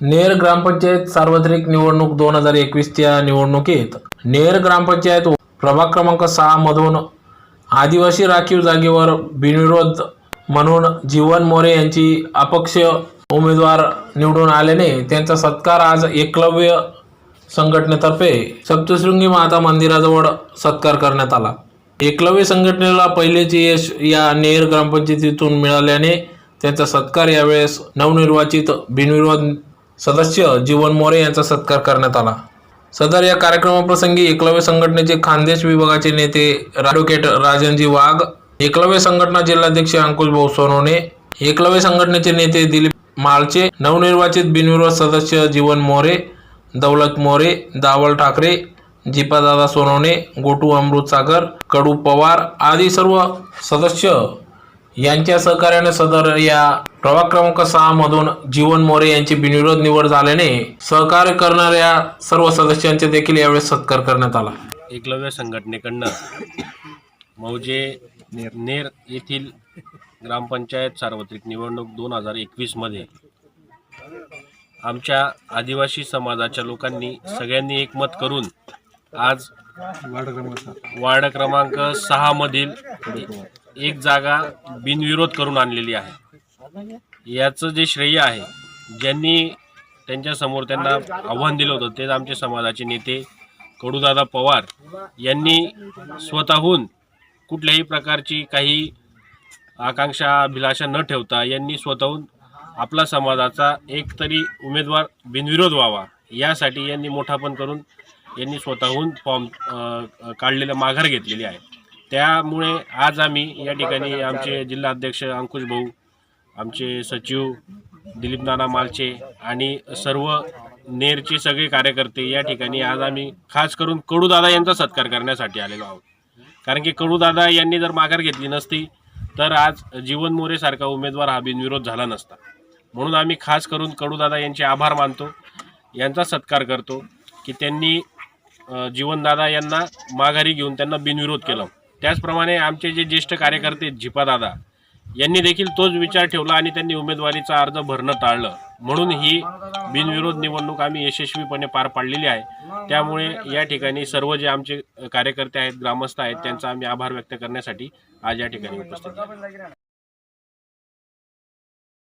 नेर ग्रामपंचायत सार्वत्रिक निवडणूक दोन हजार एकवीसच्या निवडणुकीत नेर ग्रामपंचायत प्रभाग क्रमांक सहा मधून आदिवासी राखीव जागेवर बिनविरोध म्हणून जीवन मोरे यांची अपक्ष उमेदवार निवडून आल्याने त्यांचा सत्कार आज एकलव्य संघटनेतर्फे सप्तशृंगी माता मंदिराजवळ सत्कार करण्यात आला. एकलव्य संघटनेला पहिलेच यश या नेर ग्रामपंचायतीतून मिळाल्याने त्यांचा सत्कार यावेळेस नवनिर्वाचित बिनविरोध सदस्य जीवन मोरे यांचा सत्कार करण्यात आला. सदर या कार्यक्रमाप्रसंगी एकलव्य संघटनेचे खानदेश विभागाचे नेते ॲडव्होकेट राजनजी वाघ एकलव्य संघटना जिल्हाध्यक्ष अंकुश भाऊ सोनवणे एकलव्य संघटनेचे नेते दिलीप माळचे नवनिर्वाचित बिनविरोध सदस्य जीवन मोरे दौलत मोरे दावल ठाकरे जिपादादा सोनवणे गोटू अमृत सागर कडू पवार आदी सर्व सदस्य यांच्या सहकार्याने सदर या प्रभाग क्रमांक सहा मधून जीवन मोरे यांची बिनविरोध निवड झाल्याने सहकार्य करणाऱ्या सर्व सदस्यांचे देखील यावेळी सत्कार करण्यात आला. एकलव्य संघटनेकडनं मौजे नेर येथील ग्रामपंचायत सार्वत्रिक निवडणूक दोन हजार एकवीसमध्ये आमच्या आदिवासी समाजाच्या लोकांनी सगळ्यांनी एकमत करून आज वार्ड क्रमांक सहामधील एक जागा बिनविरोध करून आणलेली आहे. याचं जे श्रेय आहे ज्यांनी त्यांच्यासमोर त्यांना आव्हान दिलं होतं तेच आमचे समाजाचे नेते कडूदादा पवार यांनी स्वतःहून कुठल्याही प्रकारची काही आकांक्षा अभिलाषा न ठेवता यांनी स्वतःहून आपला समाजाचा एक तरी उमेदवार बिनविरोध व्हावा. यासाठी यांनी मोठापण करून यांनी स्वतःहून फॉर्म काढलेला काढलेलं माघार घेतलेली आहे. त्यामुळे आज आम्ही या ठिकाणी आमचे जिल्हा अध्यक्ष अंकुश भाऊ आमचे सचिव दिलीप नाना मालचे आणि सर्व नेरचे सगळे कार्यकर्ते या ठिकाणी आज आम्ही खास करून कडूदादा यांचा सत्कार करण्यासाठी आलेलो आहोत. कारण की कडूदादा यांनी जर माघार घेतली नसती तर आज जीवन मोरेसारखा उमेदवार हा बिनविरोध झाला नसता. म्हणून आम्ही खास करून कडूदादा यांचे आभार मानतो यांचा सत्कार करतो की त्यांनी जीवनदादा यांना माघारी घेऊन त्यांना बिनविरोध केलं. त्याचप्रमाणे आमचे जे ज्येष्ठ कार्यकर्ते झिपादादा यांनी देखील तोच विचार ठेवला आणि त्यांनी उमेदवारीचा अर्ज भरणं टाळलं. म्हणून ही बिनविरोध निवडणूक आम्ही यशस्वीपणे पार पाडलेली आहे. त्यामुळे या ठिकाणी सर्व जे आमचे कार्यकर्ते आहेत ग्रामस्थ आहेत त्यांचा आम्ही आभार व्यक्त करण्यासाठी आज या ठिकाणी उपस्थित